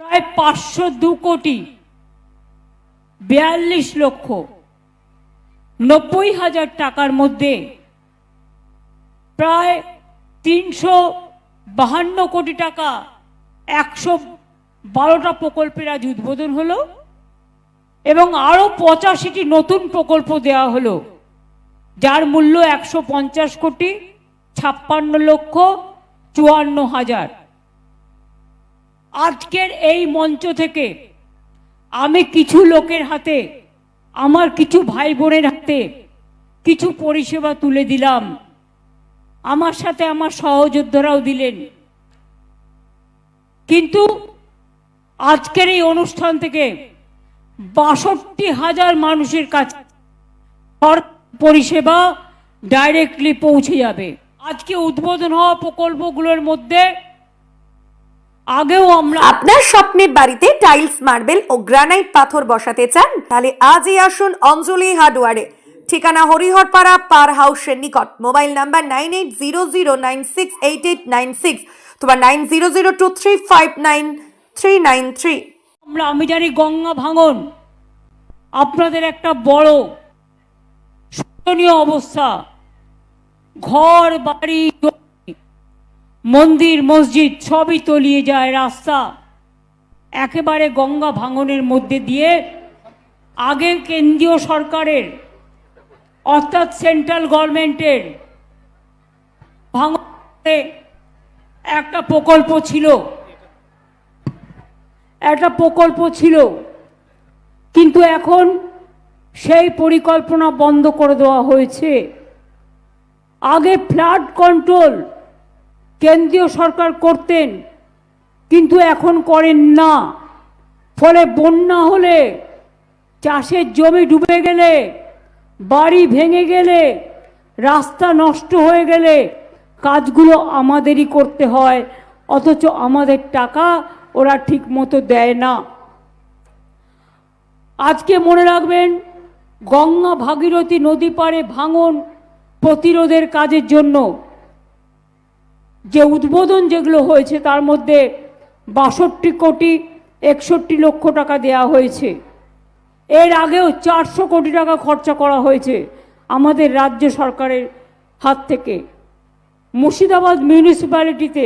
প্রায় পাঁচশো দু কোটি, বিয়াল্লিশ লক্ষ, নব্বই হাজার টাকার মধ্যে প্রায় তিনশো বাহান্ন কোটি টাকা একশো বারোটা প্রকল্পের আজ উদ্বোধন হলো এবং আরও পঁচাশিটি নতুন প্রকল্প দেওয়া হলো, যার মূল্য একশো পঞ্চাশ কোটি, ছাপ্পান্ন লক্ষ, চুয়ান্ন হাজার। আজকের এই মঞ্চ থেকে আমি কিছু লোকের হাতে, আমার কিছু ভাই বোনের হাতে কিছু পরিষেবা তুলে দিলাম। আমার সাথে আমার সহযোদ্ধারাও দিলেন। কিন্তু আজকের এই অনুষ্ঠান থেকে বাষট্টি হাজার মানুষের কাছে পরিষেবা ডাইরেক্টলি পৌঁছে যাবে। আজকে উদ্বোধন হওয়া প্রকল্পগুলোর মধ্যে আগেও আমরা আপনার স্বপ্নের বাড়িতে টাইলস মার্বেল ও গ্রানাইট পাথর বসাতে চান? তাহলে আজই আসুন অঞ্জলি হার্ডওয়ারে। ঠিকানা হরিহরপাড়া পার হাউসের নিকট। Mobile number nine eight zero zero nine six eight eight nine six তোমার nine zero zero two three five nine three nine three. আমরা আমি জানি গঙ্গা ভাঙন। আপনাদের একটা বড় শোচনীয় অবস্থা। ঘর বাড়ি মন্দির, মসজিদ সবই তলিয়ে যায় রাস্তা। একেবারে গঙ্গা ভাঙনের মধ্যে দিয়ে আগে কেন্দ্রীয় সরকারের, অর্থাৎ সেন্ট্রাল গভর্নমেন্টের ভাঙনে একটা প্রকল্প ছিল। একটা প্রকল্প ছিল। কিন্তু এখন সেই পরিকল্পনা বন্ধ করে দেওয়া হয়েছে। আগে ফ্লাড কন্ট্রোল কেন্দ্রীয় সরকার করতেন, কিন্তু এখন করেন না। ফলে বন্যা হলে চাষের জমি ডুবে গেলে, বাড়ি ভেঙে গেলে, রাস্তা নষ্ট হয়ে গেলে কাজগুলো আমাদেরই করতে হয়, অথচ আমাদের টাকা ওরা ঠিক মতো দেয় না। আজকে মনে রাখবেন, গঙ্গা ভাগীরথী নদী পাড়ে ভাঙন প্রতিরোধের কাজের জন্য যে উদ্বোধন যেগুলো হয়েছে, তার মধ্যে বাষট্টি কোটি একষট্টি লক্ষ টাকা দেয়া হয়েছে। এর আগেও চারশো কোটি টাকা খরচা করা হয়েছে আমাদের রাজ্য সরকারের হাত থেকে। মুর্শিদাবাদ মিউনিসিপ্যালিটিতে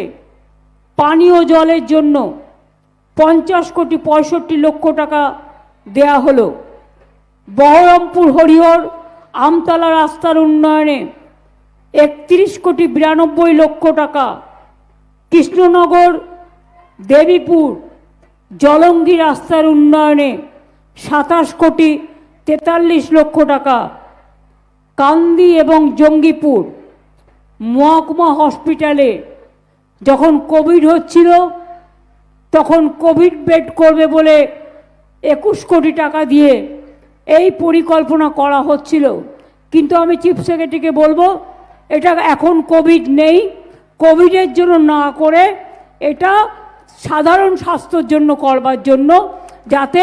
পানীয় জলের জন্য পঞ্চাশ কোটি পঁয়ষট্টি লক্ষ টাকা দেয়া হলো। বহরমপুর, হরিহর, আমতলা রাস্তার উন্নয়নে একত্রিশ কোটি বিরানব্বই লক্ষ টাকা। কৃষ্ণনগর, দেবীপুর, জলঙ্গি রাস্তার উন্নয়নে সাতাশ কোটি তেতাল্লিশ লক্ষ টাকা। কান্দি এবং জঙ্গিপুর, মহকুমা হসপিটালে যখন কোভিড হচ্ছিল, তখন কোভিড বেড করবে বলে একুশ কোটি টাকা দিয়ে এই পরিকল্পনা করা হচ্ছিল। কিন্তু আমি চিফ সেক্রেটারিকে বলব এটা এখন কোভিড নেই। কোভিডের জন্য না করে এটা সাধারণ স্বাস্থ্যর জন্য করবার জন্য যাতে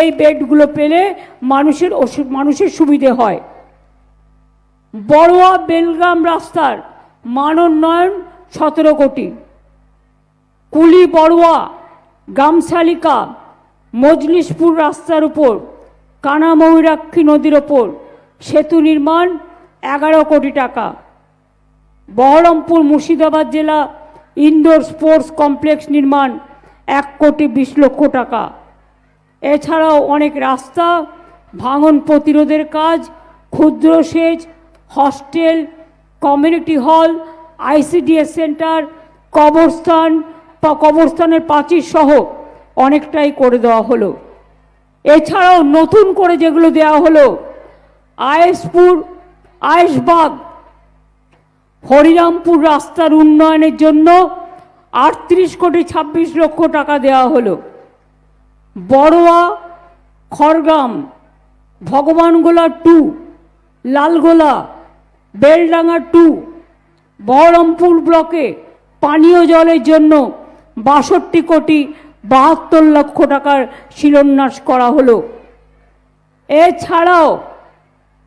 এই বেডগুলো পেলে মানুষের ওষুধ, মানুষের সুবিধে হয়। বড়োয়া বেলগ্রাম রাস্তার মান উন্নয়ন সতেরো কোটি। কুলি বড়ুয়া গামশালিকা মজলিশপুর রাস্তার উপর কানাময়ূরাক্ষী নদীর ওপর, সেতু নির্মাণ এগারো কোটি টাকা। বহরমপুর মুর্শিদাবাদ জেলা ইনডোর স্পোর্টস কমপ্লেক্স নির্মাণ এক কোটি বিশ লক্ষ টাকা। এছাড়াও অনেক রাস্তা, ভাঙন প্রতিরোধের কাজ, ক্ষুদ্র সেচ, hostel, community hall, ICDS centre, কবরস্থান, বা কবরস্থানের প্রাচীর সহ অনেকটাই করে দেওয়া হলো। এছাড়াও নতুন করে যেগুলো দেওয়া হলো, আয়েশপুর, আয়েশবাগ হরিরামপুর রাস্তার উন্নয়নের জন্য আটত্রিশ কোটি ছাব্বিশ লক্ষ টাকা দেওয়া হলো। বড়োয়া, খড়গ্রাম, ভগবানগোলা টু, লালগোলা, বেলডাঙ্গা টু, বহরমপুর ব্লকে পানীয় জলের জন্য বাষট্টি কোটি বাহাত্তর লক্ষ টাকার শিলান্যাস করা হলো। এছাড়াও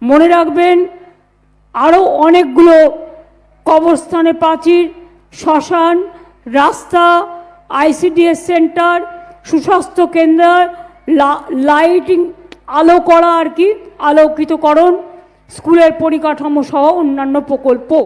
মনে রাখবেন আরও অনেকগুলো কবরস্থানে প্রাচীর, শ্মশান, রাস্তা, আইসিডিএস সেন্টার, সুস্বাস্থ্য কেন্দ্র লাইটিং, আলো করা আর কি, আলোকিতকরণ, স্কুলের পরিকাঠামো সহ অন্যান্য প্রকল্প।